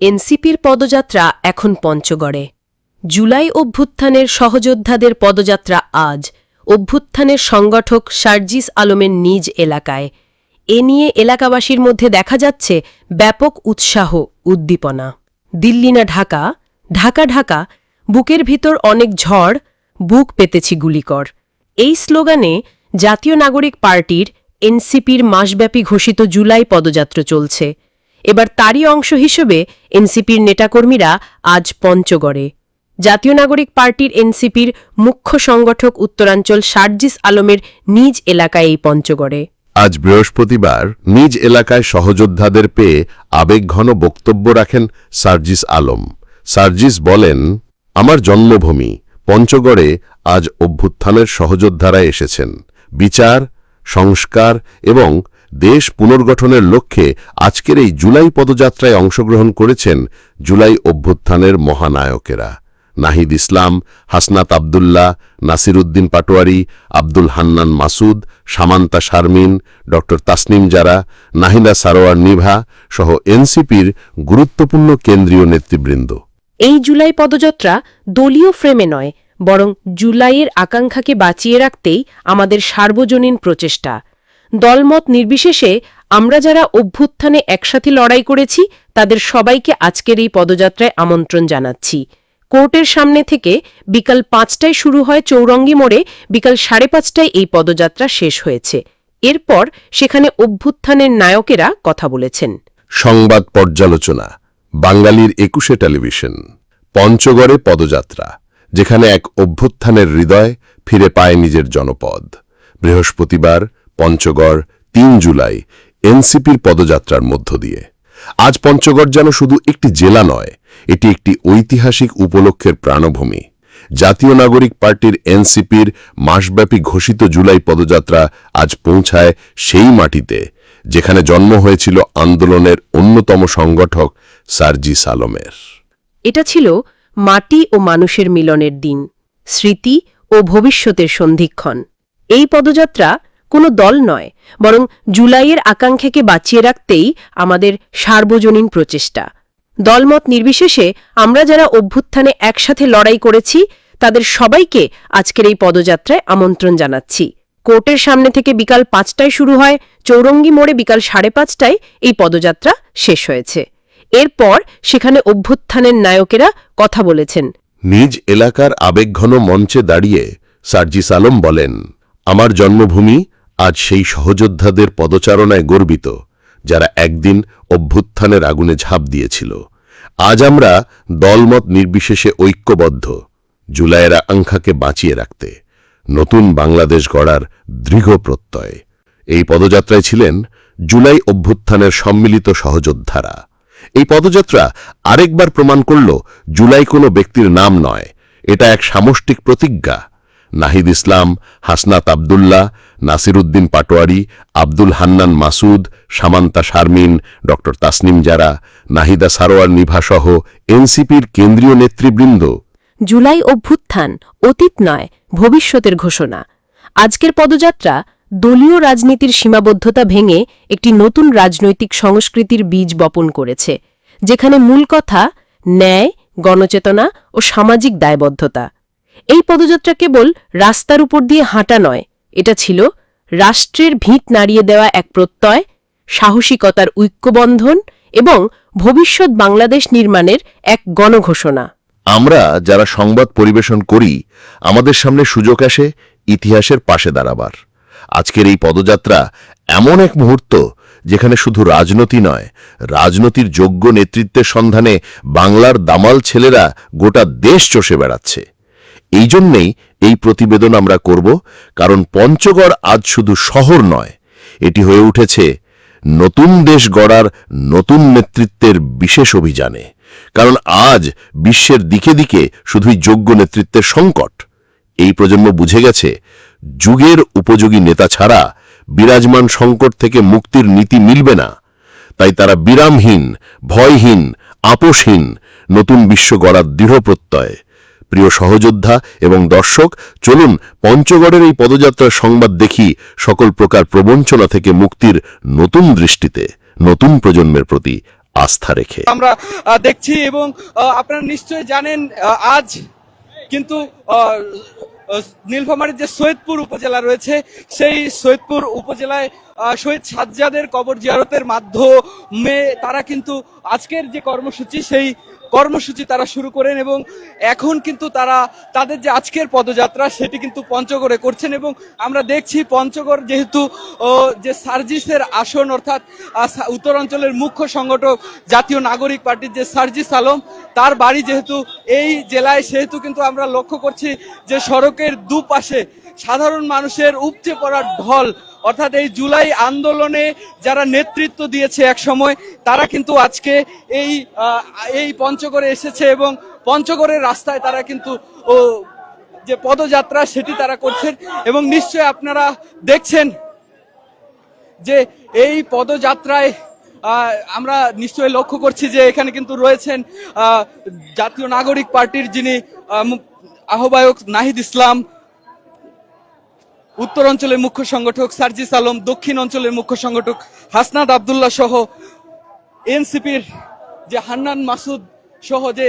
এনসিপির পদযাত্রা এখন পঞ্চগড়ে। জুলাই অভ্যুত্থানের সহযোদ্ধাদের পদযাত্রা আজ। অভ্যুত্থানের সংগঠক সার্জিস আলমের নিজ এলাকায়। এ নিয়ে এলাকাবাসীর মধ্যে দেখা যাচ্ছে ব্যাপক উৎসাহ, উদ্দীপনা। দিল্লি না ঢাকা? ঢাকা ঢাকা। বুকের ভিতর অনেক ঝড়, বুক পেতেছি গুলিকর। এই স্লোগানে জাতীয় নাগরিক পার্টির এনসিপির মাসব্যাপী ঘোষিত জুলাই পদযাত্রা চলছে। এবার তারই অংশ হিসেবে এনসিপির নেতাকর্মীরা আজ পঞ্চগড়ে। জাতীয় নাগরিক পার্টির এনসিপির মুখ্য সংগঠক উত্তরাঞ্চল সার্জিস আলমের নিজ এলাকায় এই পঞ্চগড়ে। আজ বৃহস্পতিবার নিজ এলাকায় সহযোদ্ধাদের পেয়ে আবেগঘন বক্তব্য রাখেন সার্জিস আলম। সার্জিস বলেন, আমার জন্মভূমি, পঞ্চগড়ে আজ অভ্যুত্থানের সহযোদ্ধারা এসেছেন। বিচার, সংস্কার এবং দেশ পুনর্গঠনের লক্ষ্যে আজকের এই জুলাই পদযাত্রায় অংশগ্রহণ করেছেন জুলাই অভ্যুত্থানের মহানায়কেরা। নাহিদ ইসলাম, হাসনাত আবদুল্লাহ, নাসিরুদ্দিন পাটোয়ারি, আব্দুল হান্নান মাসুদ, সামান্তা শারমিন ড তাসনিম জারা, নাহিদা সারোয়ার নিভা সহ এনসিপির গুরুত্বপূর্ণ কেন্দ্রীয় নেতৃবৃন্দ। এই জুলাই পদযাত্রা দলীয় ফ্রেমে নয়, বরং জুলাইয়ের আকাঙ্ক্ষাকে বাঁচিয়ে রাখতেই আমাদের সার্বজনীন প্রচেষ্টা। দলমত নির্বিশেষে আমরা যারা অভ্যুত্থানে একসাথে লড়াই করেছি, তাদের সবাইকে আজকের এই পদযাত্রায় আমন্ত্রণ জানাচ্ছি। কোর্টের সামনে থেকে বিকাল পাঁচটায় শুরু হয় চৌরঙ্গি মোড়ে বিকাল সাড়ে পাঁচটায় এই পদযাত্রা শেষ হয়েছে। এরপর সেখানে অভ্যুত্থানের নায়কেরা কথা বলেছেন। সংবাদ পর্যালোচনা, বাঙালির একুশে টেলিভিশন, পঞ্চগড়ে পদযাত্রা, যেখানে এক অভ্যুত্থানের হৃদয় ফিরে পায় নিজের জনপদ। বৃহস্পতিবার পঞ্চগড়, তিন জুলাই, এনসিপির পদযাত্রার মধ্য দিয়ে। আজ পঞ্চগড় যেন শুধু একটি জেলা নয়, এটি একটি ঐতিহাসিক উপলক্ষের প্রাণভূমি। জাতীয় নাগরিক পার্টির এনসিপির মাসব্যাপী ঘোষিত জুলাই পদযাত্রা আজ পৌঁছায় সেই মাটিতে, যেখানে জন্ম হয়েছিল আন্দোলনের অন্যতম সংগঠক সার্জি সালমের। এটা ছিল মাটি ও মানুষের মিলনের দিন, স্মৃতি ও ভবিষ্যতের সন্ধিক্ষণ। এই পদযাত্রা কোনো দল নয়, বরং জুলাইয়ের আকাঙ্ক্ষাকে বাঁচিয়ে রাখতেই আমাদের সার্বজনীন প্রচেষ্টা। দলমত নির্বিশেষে আমরা যারা অভ্যুত্থানে একসাথে লড়াই করেছি, তাদের সবাইকে আজকের এই পদযাত্রায় আমন্ত্রণ জানাচ্ছি। কোর্টের সামনে থেকে বিকাল পাঁচটায় শুরু হয়, চৌরঙ্গি মোড়ে বিকাল সাড়ে পাঁচটায় এই পদযাত্রা শেষ হয়েছে। এরপর সেখানে অভ্যুত্থানের নায়কেরা কথা বলেছেন। নিজ এলাকার আবেগঘন মঞ্চে দাঁড়িয়ে সার্জিস আলম বলেন, আমার জন্মভূমি আজ সেই সহযোদ্ধাদের পদচারণায় গর্বিত, যারা একদিন অভ্যুত্থানের আগুনে ঝাঁপ দিয়েছিল। আজ আমরা দলমত নির্বিশেষে ঐক্যবদ্ধ, জুলাইয়ের আকাঙ্ক্ষাকে বাঁচিয়ে রাখতে, নতুন বাংলাদেশ গড়ার দৃঢ় প্রত্যয়। এই পদযাত্রায় ছিলেন জুলাই অভ্যুত্থানের সম্মিলিত সহযোদ্ধারা। এই পদযাত্রা আরেকবার প্রমাণ করল, জুলাই কোনো ব্যক্তির নাম নয়, এটা এক সামষ্টিক প্রতিজ্ঞা। নাহিদ ইসলাম, হাসনাত আবদুল্লাহ, নাসিরুদ্দিন পাটোয়ারি, আব্দুল হান্নান মাসুদ, সামান্তা শারমিন, ড. তাসনিম জারা, নাহিদা সারোয়ার নিভাসহ এনসিপির কেন্দ্রীয় নেতৃবৃন্দ। জুলাই অভ্যুত্থান অতীত নয়, ভবিষ্যতের ঘোষণা। আজকের পদযাত্রা দলীয় রাজনীতির সীমাবদ্ধতা ভেঙে একটি নতুন রাজনৈতিক সংস্কৃতির বীজ বপন করেছে, যেখানে মূল কথা ন্যায়, গণচেতনা ও সামাজিক দায়বদ্ধতা। এই পদযাত্রা কেবল রাস্তার উপর দিয়ে হাঁটা নয়, এটা ছিল রাষ্ট্রের ভিত নাড়িয়ে দেওয়া এক প্রত্যয়, সাহসিকতার ঐক্যবন্ধন এবং ভবিষ্যৎ বাংলাদেশ নির্মাণের এক গণঘোষণা। আমরা যারা সংবাদ পরিবেশন করি, আমাদের সামনে সুযোগ আসে ইতিহাসের পাশে দাঁড়াবার। আজকের এই পদযাত্রা এমন এক মুহূর্ত যেখানে শুধু রাজনীতি নয়, রাজনীতির যোগ্য নেতৃত্বের সন্ধানে বাংলার দামাল ছেলেরা গোটা দেশ চষে বেড়াচ্ছে। এই জন্যেই এই প্রতিবেদন আমরা করব, কারণ পঞ্চগড় আজ শুধু শহর নয়, এটি হয়ে উঠেছে নতুন দেশ গড়ার নতুন নেতৃত্বের বিশেষ অভিযানে। কারণ আজ বিশ্বের দিকে দিকে শুধুই যোগ্য নেতৃত্বের সংকট। এই প্রজন্ম বুঝে গেছে, যুগের উপযোগী নেতা ছাড়া বিরাজমান সংকট থেকে মুক্তির নীতি মিলবে না। তাই তারা বিরামহীন, ভয়হীন, আপোষহীন নতুন বিশ্ব গড়ার দৃঢ় প্রত্যয় প্রিয় সহযোদ্ধা এবং দর্শক, চলুন পঞ্চগড়ের এই পদযাত্রার সংবাদ দেখি সকল প্রকার প্রবঞ্চনা থেকে মুক্তির নতুন দৃষ্টিতে, নতুন প্রজন্মের প্রতি আস্থা রেখে। আমরা দেখছি এবং আপনারা নিশ্চয়ই জানেন আজ কিন্তু নীলফামারীর যে সৈয়দপুর উপজেলা রয়েছে, সেই সৈয়দপুর উপজেলায় শহীদ সাজ্জাদের কবর জিয়ারতের মাধ্যমে তারা কিন্তু আজকের যে কর্মসূচি, সেই কর্মসূচি তারা শুরু করেন এবং এখন কিন্তু তারা, তাদের যে আজকের পদযাত্রা সেটি কিন্তু পঞ্চগড়ে করছেন এবং আমরা দেখছি পঞ্চগড় যেহেতু যে সার্জিসের আসন অর্থাৎ উত্তরাঞ্চলের মুখ্য সংগঠক জাতীয় নাগরিক পার্টির যে সার্জিস আলম, তার বাড়ি যেহেতু এই জেলায় সেহেতু কিন্তু আমরা লক্ষ্য করছি যে সড়কের দুপাশে সাধারণ মানুষের উপচে পড়ার ঢল অর্থাৎ এই জুলাই আন্দোলনে যারা নেতৃত্ব দিয়েছে এক সময়, তারা কিন্তু আজকে এই এই পঞ্চগড়ে এসেছে এবং পঞ্চগড়ের রাস্তায় তারা কিন্তু, ও, যে পদযাত্রা সেটি তারা করছেন এবং নিশ্চয় আপনারা দেখছেন যে এই পদযাত্রায় আমরা নিশ্চয়ই লক্ষ্য করছি যে এখানে কিন্তু রয়েছেন জাতীয় নাগরিক পার্টির যিনি আহ্বায়ক নাহিদ ইসলাম উত্তর অঞ্চলের মুখ্য সংগঠক সার্জিস আলম, দক্ষিণ অঞ্চলের মুখ্য সংগঠক হাসনাদ আবদুল্লাহ সহ এনসিপির যে হান্নান মাসুদ সহ যে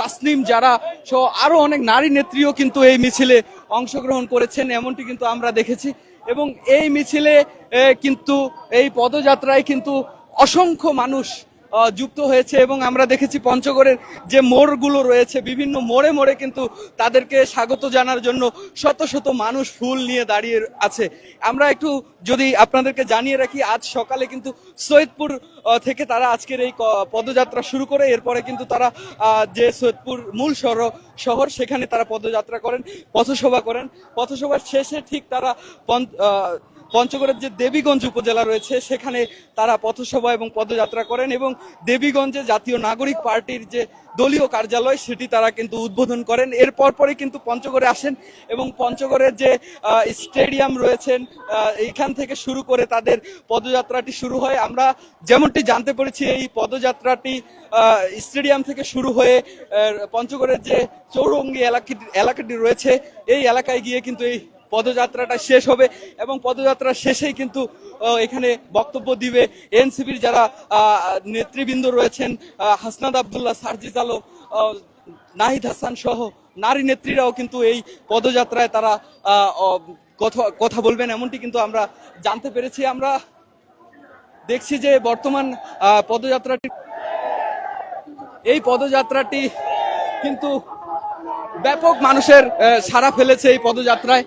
তাসনিম যারা সহ আরও অনেক নারী নেত্রীও কিন্তু এই মিছিলে অংশগ্রহণ করেছেন, এমনটি কিন্তু আমরা দেখেছি। এবং এই মিছিলে কিন্তু এই পদযাত্রায় কিন্তু অসংখ্য মানুষ যুক্ত হয়েছে এবং আমরা দেখেছি পঞ্চগড়ের যে মোড়গুলো রয়েছে, বিভিন্ন মোড়ে মোড়ে কিন্তু তাদেরকে স্বাগত জানার জন্য শত শত মানুষ ফুল নিয়ে দাঁড়িয়ে আছে। আমরা একটু যদি আপনাদেরকে জানিয়ে রাখি, আজ সকালে কিন্তু সৈয়দপুর থেকে তারা আজকের এই পদযাত্রা শুরু করে, এরপরে কিন্তু তারা যে সৈয়দপুর মূল শহর শহর, সেখানে তারা পদযাত্রা করেন, পথসভা করেন। পথসভার শেষে ঠিক তারা পঞ্চগড়ের যে দেবীগঞ্জ উপজেলা রয়েছে সেখানে তারা পথসভা এবং পদযাত্রা করেন এবং দেবীগঞ্জে জাতীয় নাগরিক পার্টির যে দলীয় কার্যালয় সেটি তারা কিন্তু উদ্বোধন করেন। এর পরপরই কিন্তু পঞ্চগড়ে আসেন এবং পঞ্চগড়ের যে স্টেডিয়াম রয়েছেন আহ, এইখান থেকে শুরু করে তাদের পদযাত্রাটি শুরু হয়। আমরা যেমনটি জানতে পেরেছি এই পদযাত্রাটি স্টেডিয়াম থেকে শুরু হয়ে পঞ্চগড়ের যে চৌরঙ্গি এলাকাটি এলাকাটি রয়েছে এই এলাকায় গিয়ে কিন্তু এই পদযাত্রাটা শেষ হবে এবং পদযাত্রা শেষেই কিন্তু এখানে বক্তব্য দিবে এনসিপির যারা নেতৃবৃন্দ রয়েছেন হাসনাদ আবদুল্লাহ সার্জিজ আলম নাহিদ হাসান সহ নারী নেত্রীরাও কিন্তু এই পদযাত্রায় তারা কথা কথা বলবেন। এমনটি কিন্তু আমরা জানতে পেরেছি। আমরা দেখছি যে বর্তমান পদযাত্রাটি, এই পদযাত্রাটি কিন্তু ব্যাপক মানুষের সাড়া ফেলেছে এই পদযাত্রায়।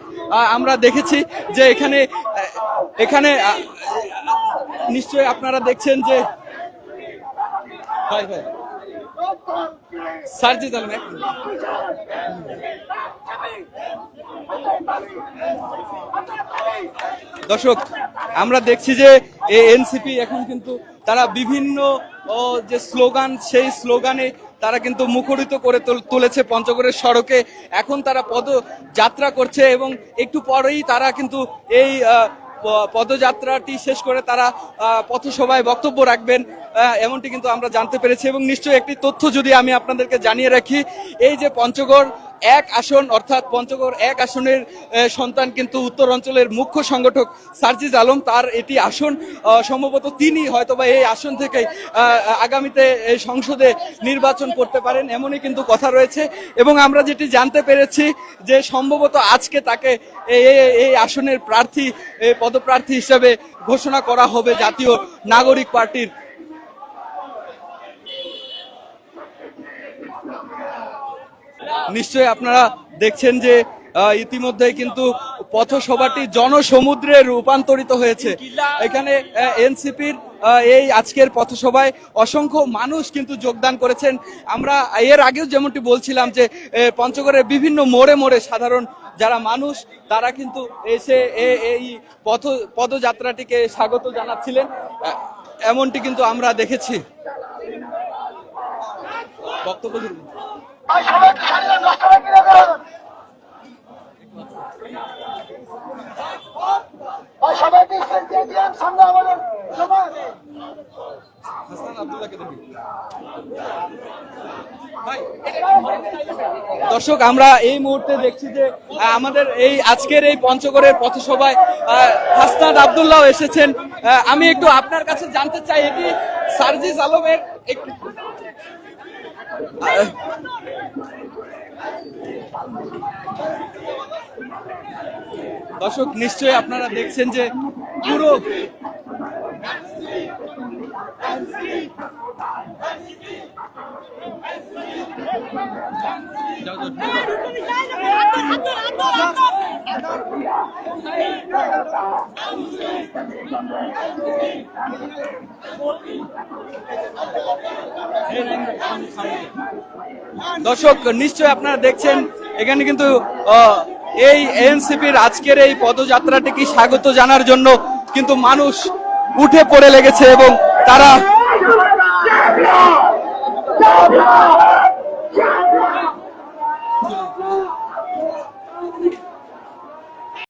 আমরা দেখেছি যে এখানে এখানে নিশ্চয়ই আপনারা দেখছেন যে আলম দর্শক, আমরা দেখছি যে এনসিপি এখন কিন্তু তারা বিভিন্ন যে স্লোগান, সেই স্লোগানে তারা কিন্তু মুখরিত করে তুলেছে পঞ্চগড়ের সড়কে। এখন তারা পদযাত্রা করছে এবং একটু পরেই তারা কিন্তু এই পদযাত্রাটি শেষ করে তারা পথসভায় বক্তব্য রাখবেন। এমনটি কিন্তু আমরা জানতে পেরেছি এবং নিশ্চয়ই একটি তথ্য যদি আমি আপনাদেরকে জানিয়ে রাখি, এই যে পঞ্চগড় এক আসন, অর্থাৎ পঞ্চগড় এক আসনের সন্তান কিন্তু উত্তর অঞ্চলের মুখ্য সংগঠক সার্জিজ আলম। তার এটি আসন সম্ভবত তিনি হয়তোবা এই আসন থেকে আগামীতে সংসদে নির্বাচন করতে পারেন, এমনই কিন্তু কথা রয়েছে। এবং আমরা যেটি জানতে পেরেছি যে সম্ভবত আজকে তাকে এই আসনের প্রার্থী পদপ্রার্থী হিসেবে ঘোষণা করা হবে জাতীয় নাগরিক পার্টির নিশ্চয়ই আপনারা দেখছেন যে ইতিমধ্যে কিন্তু পথসভাটি জনসমুদ্রে রূপান্তরিত হয়েছে। এখানে এনসিপির এই আজকের পথসভায় অসংখ্য মানুষ কিন্তু যোগদান করেছেন। আমরা এর আগেও যেমনটি বলছিলাম যে পঞ্চগড়ের বিভিন্ন মোড়ে মোড়ে সাধারণ যারা মানুষ, তারা কিন্তু এসে এই পথ, পদযাত্রাটিকে স্বাগত জানাচ্ছিলেন। এমনটি কিন্তু আমরা দেখেছি। বক্তব্য দর্শক, আমরা এই মুহূর্তে দেখছি যে আমাদের এই আজকের এই পঞ্চগড়ের পথসভায় হাসনাদ আবদুল্লাহ এসেছেন। আমি একটু আপনার কাছে জানতে চাই, এটি সার্জিস আলমের একটি দর্শক নিশ্চয়ই আপনারা দেখছেন যে পুরো দর্শক নিশ্চয় আপনারা দেখছেন, এখানে কিন্তু এই এনসিপির আজকের এই পদযাত্রাটিকে স্বাগত জানার জন্য কিন্তু মানুষ উঠে পড়ে লেগেছে এবং তারা